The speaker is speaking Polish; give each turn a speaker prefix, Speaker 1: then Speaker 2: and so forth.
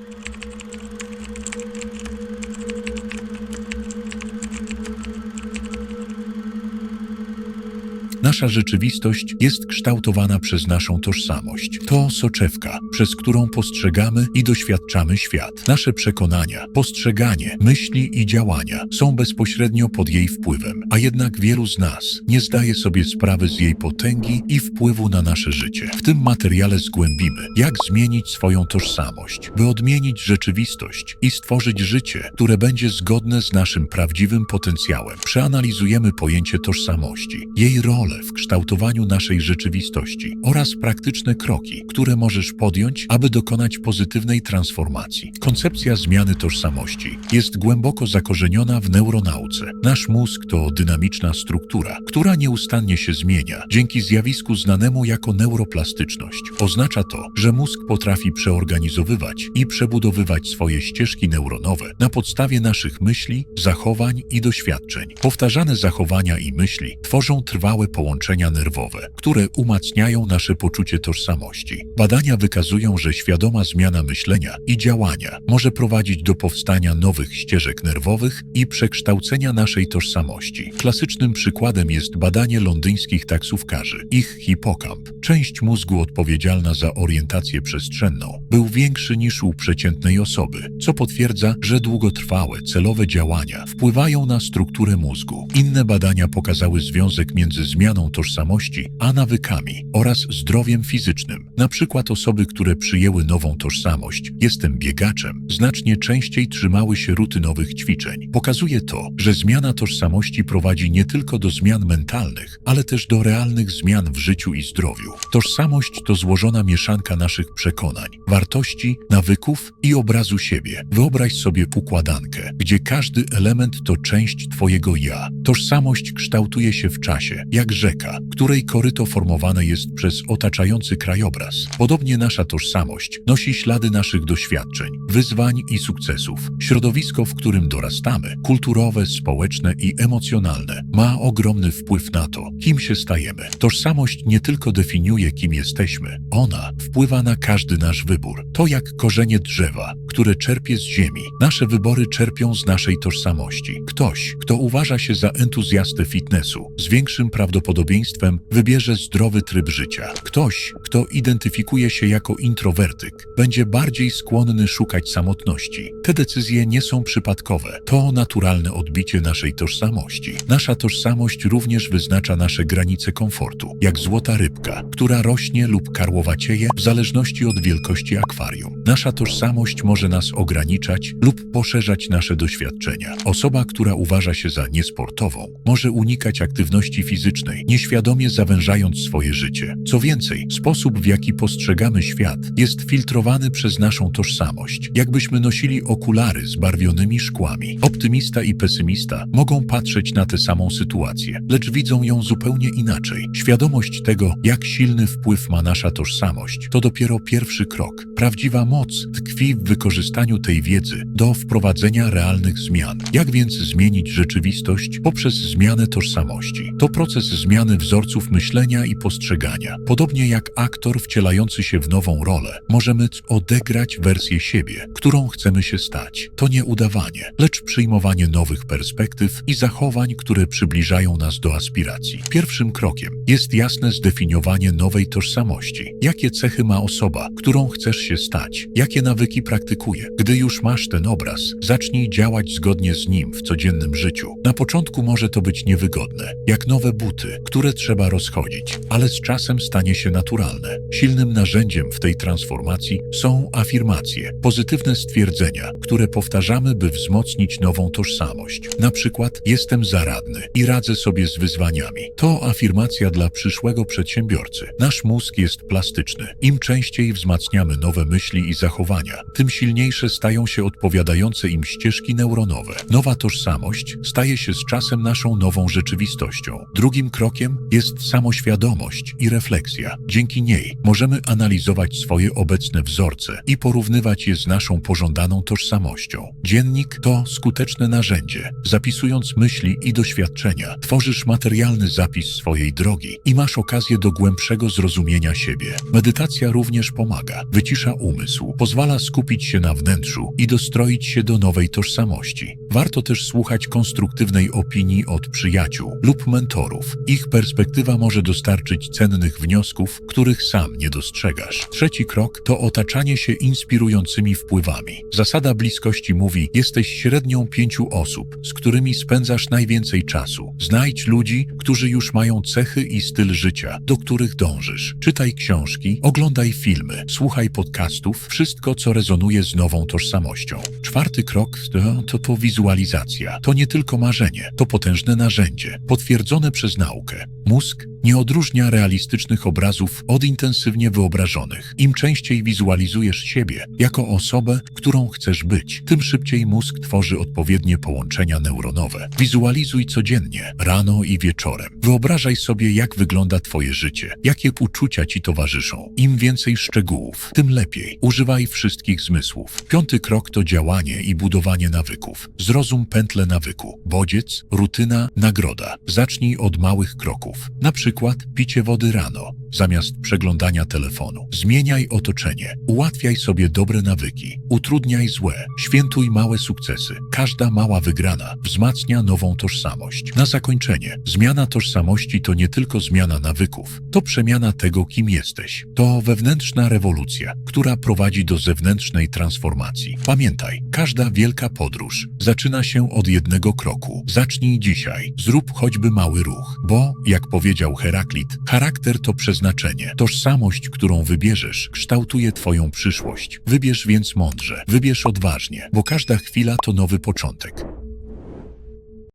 Speaker 1: you Nasza rzeczywistość jest kształtowana przez naszą tożsamość. To soczewka, przez którą postrzegamy i doświadczamy świat. Nasze przekonania, postrzeganie, myśli i działania są bezpośrednio pod jej wpływem, a jednak wielu z nas nie zdaje sobie sprawy z jej potęgi i wpływu na nasze życie. W tym materiale zgłębimy, jak zmienić swoją tożsamość, by odmienić rzeczywistość i stworzyć życie, które będzie zgodne z naszym prawdziwym potencjałem. Przeanalizujemy pojęcie tożsamości, jej rolę w kształtowaniu naszej rzeczywistości oraz praktyczne kroki, które możesz podjąć, aby dokonać pozytywnej transformacji. Koncepcja zmiany tożsamości jest głęboko zakorzeniona w neuronauce. Nasz mózg to dynamiczna struktura, która nieustannie się zmienia dzięki zjawisku znanemu jako neuroplastyczność. Oznacza to, że mózg potrafi przeorganizowywać i przebudowywać swoje ścieżki neuronowe na podstawie naszych myśli, zachowań i doświadczeń. Powtarzane zachowania i myśli tworzą trwałe połączenia nerwowe, które umacniają nasze poczucie tożsamości. Badania wykazują, że świadoma zmiana myślenia i działania może prowadzić do powstania nowych ścieżek nerwowych i przekształcenia naszej tożsamości. Klasycznym przykładem jest badanie londyńskich taksówkarzy. Ich hipokamp, część mózgu odpowiedzialna za orientację przestrzenną, był większy niż u przeciętnej osoby, co potwierdza, że długotrwałe, celowe działania wpływają na strukturę mózgu. Inne badania pokazały związek między zmianą tożsamości a nawykami oraz zdrowiem fizycznym. Na przykład osoby, które przyjęły nową tożsamość, jestem biegaczem, znacznie częściej trzymały się rutynowych ćwiczeń. Pokazuje to, że zmiana tożsamości prowadzi nie tylko do zmian mentalnych, ale też do realnych zmian w życiu i zdrowiu. Tożsamość to złożona mieszanka naszych przekonań, wartości, nawyków i obrazu siebie. Wyobraź sobie układankę, gdzie każdy element to część Twojego ja. Tożsamość kształtuje się w czasie, jak rzeka, której koryto formowane jest przez otaczający krajobraz. Podobnie nasza tożsamość nosi ślady naszych doświadczeń, wyzwań i sukcesów. Środowisko, w którym dorastamy, kulturowe, społeczne i emocjonalne, ma ogromny wpływ na to, kim się stajemy. Tożsamość nie tylko definiuje, kim jesteśmy, ona wpływa na każdy nasz wybór. To jak korzenie drzewa, które czerpie z ziemi. Nasze wybory czerpią z naszej tożsamości. Ktoś, kto uważa się za entuzjastę fitnessu, z większym prawdopodobieństwem wybierze zdrowy tryb życia. Ktoś, kto identyfikuje się jako introwertyk, będzie bardziej skłonny szukać samotności. Te decyzje nie są przypadkowe. To naturalne odbicie naszej tożsamości. Nasza tożsamość również wyznacza nasze granice komfortu, jak złota rybka, która rośnie lub karłowacieje w zależności od wielkości akwarium. Nasza tożsamość może nas ograniczać lub poszerzać nasze doświadczenia. Osoba, która uważa się za niesportową, może unikać aktywności fizycznej, nieświadomie zawężając swoje życie. Co więcej, sposób w jaki postrzegamy świat jest filtrowany przez naszą tożsamość, jakbyśmy nosili okulary z barwionymi szkłami. Optymista i pesymista mogą patrzeć na tę samą sytuację, lecz widzą ją zupełnie inaczej. Świadomość tego, jak silny wpływ ma nasza tożsamość, to dopiero pierwszy krok. Prawdziwa moc tkwi w wykorzystaniu tej wiedzy do wprowadzenia realnych zmian. Jak więc zmienić rzeczywistość poprzez zmianę tożsamości? To proces zmiany wzorców myślenia i postrzegania. Podobnie jak aktor wcielający się w nową rolę, możemy odegrać wersję siebie, którą chcemy się stać. To nie udawanie, lecz przyjmowanie nowych perspektyw i zachowań, które przybliżają nas do aspiracji. Pierwszym krokiem jest jasne zdefiniowanie nowej tożsamości. Jakie cechy ma osoba, którą chcesz się stać? Jakie nawyki praktykuje? Gdy już masz ten obraz, zacznij działać zgodnie z nim w codziennym życiu. Na początku może to być niewygodne, jak nowe buty, które trzeba rozchodzić, ale z czasem stanie się naturalne. Silnym narzędziem w tej transformacji są afirmacje, pozytywne stwierdzenia, które powtarzamy, by wzmocnić nową tożsamość. Na przykład jestem zaradny i radzę sobie z wyzwaniami. To afirmacja dla przyszłego przedsiębiorcy. Nasz mózg jest plastyczny. Im częściej wzmacniamy nowe myśli i zachowania, tym silniejsze stają się odpowiadające im ścieżki neuronowe. Nowa tożsamość staje się z czasem naszą nową rzeczywistością. Drugim krokiem krokiem jest samoświadomość i refleksja. Dzięki niej możemy analizować swoje obecne wzorce i porównywać je z naszą pożądaną tożsamością. Dziennik to skuteczne narzędzie. Zapisując myśli i doświadczenia, tworzysz materialny zapis swojej drogi i masz okazję do głębszego zrozumienia siebie. Medytacja również pomaga, wycisza umysł, pozwala skupić się na wnętrzu i dostroić się do nowej tożsamości. Warto też słuchać konstruktywnej opinii od przyjaciół lub mentorów. Ich perspektywa może dostarczyć cennych wniosków, których sam nie dostrzegasz. Trzeci krok to otaczanie się inspirującymi wpływami. Zasada bliskości mówi: jesteś średnią pięciu osób, z którymi spędzasz najwięcej czasu. Znajdź ludzi, którzy już mają cechy i styl życia, do których dążysz. Czytaj książki, oglądaj filmy, słuchaj podcastów, wszystko, co rezonuje z nową tożsamością. Czwarty krok to, to, to wizualizacja. To nie tylko marzenie, to potężne narzędzie, potwierdzone przez naukę. Mózg nie odróżnia realistycznych obrazów od intensywnie wyobrażonych. Im częściej wizualizujesz siebie jako osobę, którą chcesz być, tym szybciej mózg tworzy odpowiednie połączenia neuronowe. Wizualizuj codziennie, rano i wieczorem. Wyobrażaj sobie, jak wygląda Twoje życie, jakie uczucia Ci towarzyszą. Im więcej szczegółów, tym lepiej. Używaj wszystkich zmysłów. Piąty krok to działanie i budowanie nawyków. Zrozum pętlę nawyku. Bodziec, rutyna, nagroda. Zacznij od małych kroków. Na przykład picie wody rano, zamiast przeglądania telefonu. Zmieniaj otoczenie. Ułatwiaj sobie dobre nawyki. Utrudniaj złe. Świętuj małe sukcesy. Każda mała wygrana wzmacnia nową tożsamość. Na zakończenie, zmiana tożsamości to nie tylko zmiana nawyków, to przemiana tego, kim jesteś. To wewnętrzna rewolucja, która prowadzi do zewnętrznej transformacji. Pamiętaj, każda wielka podróż zaczyna się od jednego kroku. Zacznij dzisiaj. Zrób choćby mały ruch, bo, jak powiedział Heraklit, charakter to przeznaczenie. Tożsamość, którą wybierzesz, kształtuje Twoją przyszłość. Wybierz więc mądrze, wybierz odważnie, bo każda chwila to nowy początek.